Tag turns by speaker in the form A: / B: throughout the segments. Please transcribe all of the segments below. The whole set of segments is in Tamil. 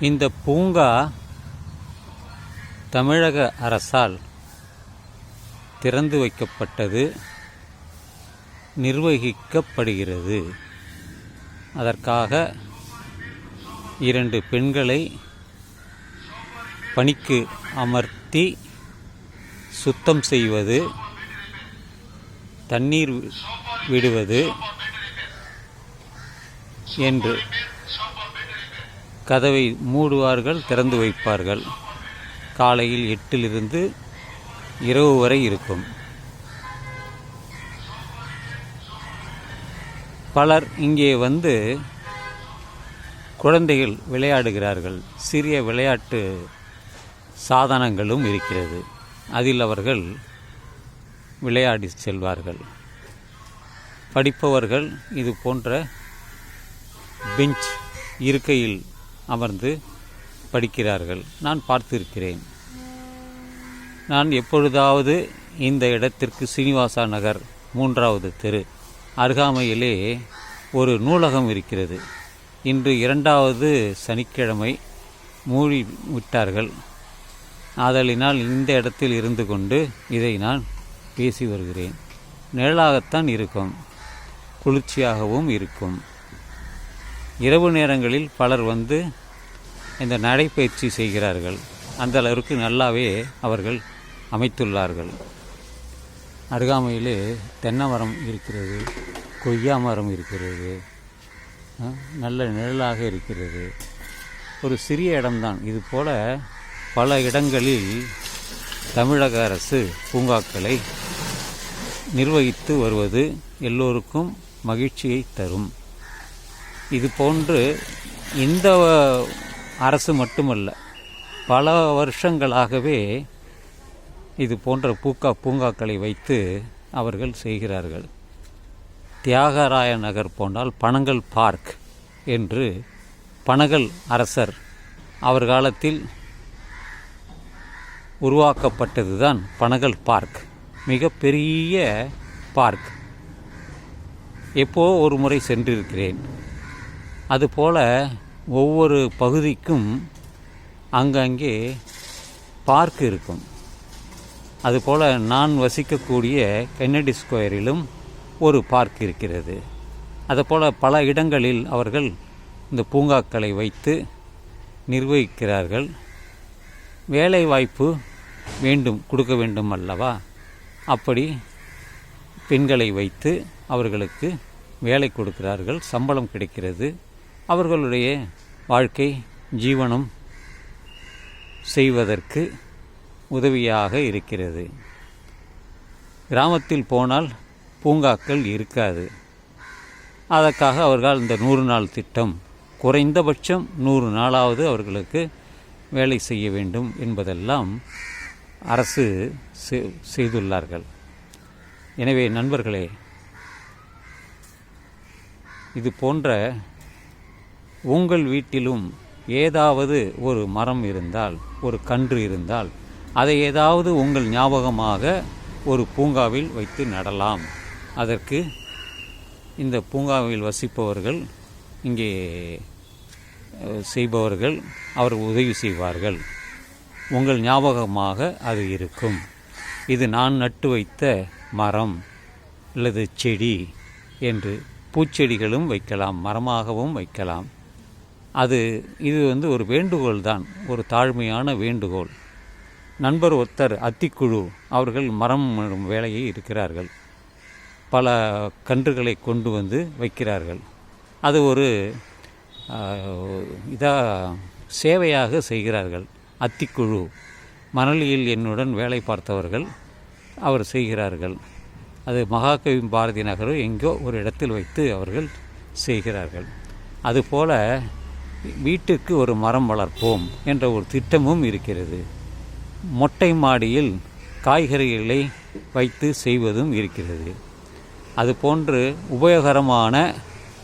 A: இந்த பூங்கா தமிழக அரசால் திறந்து வைக்கப்பட்டது நிர்வகிக்கப்படுகிறது. அதற்காக இரண்டு பெண்களை பணிக்கு அமர்த்தி சுத்தம் செய்வது தண்ணீர் விடுவது என்று கதவை மூடுவார்கள் திறந்து வைப்பார்கள். காலையில் எட்டிலிருந்து இரவு வரை இருக்கும். பலர் இங்கே வந்து குழந்தைகள் விளையாடுகிறார்கள். சிறிய விளையாட்டு சாதனங்களும் இருக்கிறது. அதில் அவர்கள் விளையாடி செல்வார்கள். படிப்பவர்கள் இது போன்ற பெஞ்ச் இருக்கையில் அமர்ந்து படிக்கிறார்கள். நான் பார்த்திருக்கிறேன். நான் எப்பொழுதாவது இந்த இடத்திற்கு சீனிவாசா நகர் மூன்றாவது தெரு அருகாமையிலே ஒரு நூலகம் இருக்கிறது. இன்று இரண்டாவது சனிக்கிழமை மூடி விட்டார்கள். ஆதலினால் இந்த இடத்தில் இருந்து கொண்டு இதை நான் பேசி வருகிறேன். நிழலாகத்தான் இருக்கும். குளிர்ச்சியாகவும் இருக்கும். இரவு நேரங்களில் பலர் வந்து இந்த நடைப்பயிற்சி செய்கிறார்கள். அந்த அளவிற்கு நல்லாவே அவர்கள் அமைத்துள்ளார்கள். அருகாமையிலே தென்னை மரம் இருக்கிறது கொய்யா மரம் இருக்கிறது நல்ல நிழலாக இருக்கிறது. ஒரு சிறிய இடம்தான். இது போல் பல இடங்களில் தமிழக அரசு பூங்காக்களை நிர்வகித்து வருவது எல்லோருக்கும் மகிழ்ச்சியை தரும். இது போன்று இந்த அரசு மட்டுமல்ல பல வருஷங்களாகவே இது போன்ற பூக்கா பூங்காக்களை வைத்து அவர்கள் செய்கிறார்கள். தியாகராய நகர் போனால் பனங்கல் பார்க் என்று பனகல் அரசர் அவர் காலத்தில் உருவாக்கப்பட்டது தான் பனகல் பார்க். மிகப்பெரிய பார்க். எப்போ ஒரு முறை சென்றிருக்கிறேன். அதுபோல ஒவ்வொரு பகுதிக்கும் அங்கங்கே பார்க் இருக்கும். அதுபோல் நான் வசிக்கக்கூடிய கென்னடி ஸ்கொயரிலும் ஒரு பார்க் இருக்கிறது. அதுபோல் பல இடங்களில் அவர்கள் இந்த பூங்காக்களை வைத்து நிர்வகிக்கிறார்கள். வேலை வாய்ப்பு வேண்டும் கொடுக்க வேண்டும் அல்லவா? அப்படி பெண்களை வைத்து அவர்களுக்கு வேலை கொடுக்கிறார்கள் சம்பளம் கிடைக்கிறது. அவர்களுடைய வாழ்க்கை ஜீவனம் செய்வதற்கு உதவியாக இருக்கிறது. கிராமத்தில் போனால் பூங்காக்கள் இருக்காது. அதற்காக அவர்கள் இந்த நூறு நாள் திட்டம் குறைந்தபட்சம் நூறு நாளாவது அவர்களுக்கு வேலை செய்ய வேண்டும் என்பதெல்லாம் அரசு செ- செய்துள்ளார்கள். எனவே நண்பர்களே இது போன்ற உங்கள் வீட்டிலும் ஏதாவது ஒரு மரம் இருந்தால் ஒரு கன்று இருந்தால் அதை ஏதாவது உங்கள் ஞாபகமாக ஒரு பூங்காவில் வைத்து நடலாம். அதற்கு இந்த பூங்காவில் வசிப்பவர்கள் இங்கே செய்பவர்கள் அவர் உதவி செய்வார்கள். உங்கள் ஞாபகமாக அது இருக்கும். இது நான் நட்டு வைத்த மரம் அல்லது செடி என்று பூச்செடிகளும் வைக்கலாம் மரமாகவும் வைக்கலாம். அது இது வந்து ஒரு வேண்டுகோள் தான். ஒரு தாழ்மையான வேண்டுகோள். நண்பர் ஒருத்தர் அத்திக்குழு அவர்கள் மரம் நடும் வேலையை இருக்கிறார்கள். பல கன்றுகளை கொண்டு வந்து வைக்கிறார்கள். அது ஒரு இதாக சேவையாக செய்கிறார்கள். அத்திக்குழு மணலியில் என்னுடன் வேலை பார்த்தவர்கள் அவர் செய்கிறார்கள். அது மகாகவி பாரதி நகரோ எங்கோ ஒரு இடத்தில் வைத்து அவர்கள் செய்கிறார்கள். அதுபோல் வீட்டுக்கு ஒரு மரம் வளர்ப்போம் என்ற ஒரு திட்டமும் இருக்கிறது. மொட்டை மாடியில் காய்கறிகளை வைத்து செய்வதும் இருக்கிறது. அதுபோன்று உபயோகரமான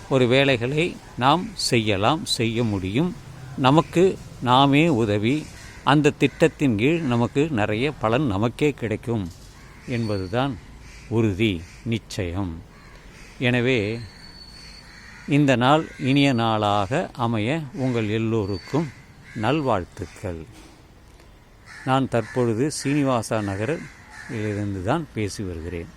A: ஒரு வேலைகளை நாம் செய்யலாம் செய்ய முடியும். நமக்கு நாமே உதவி. அந்த திட்டத்தின் கீழ் நமக்கு நிறைய பலன் நமக்கே கிடைக்கும் என்பதுதான் உறுதி நிச்சயம். எனவே இந்த நாள் இனிய நாளாக அமைய உங்கள் எல்லோருக்கும் நல்வாழ்த்துக்கள். நான் தற்பொழுது சீனிவாசா நகரில் இருந்து தான் பேசி வருகிறேன்.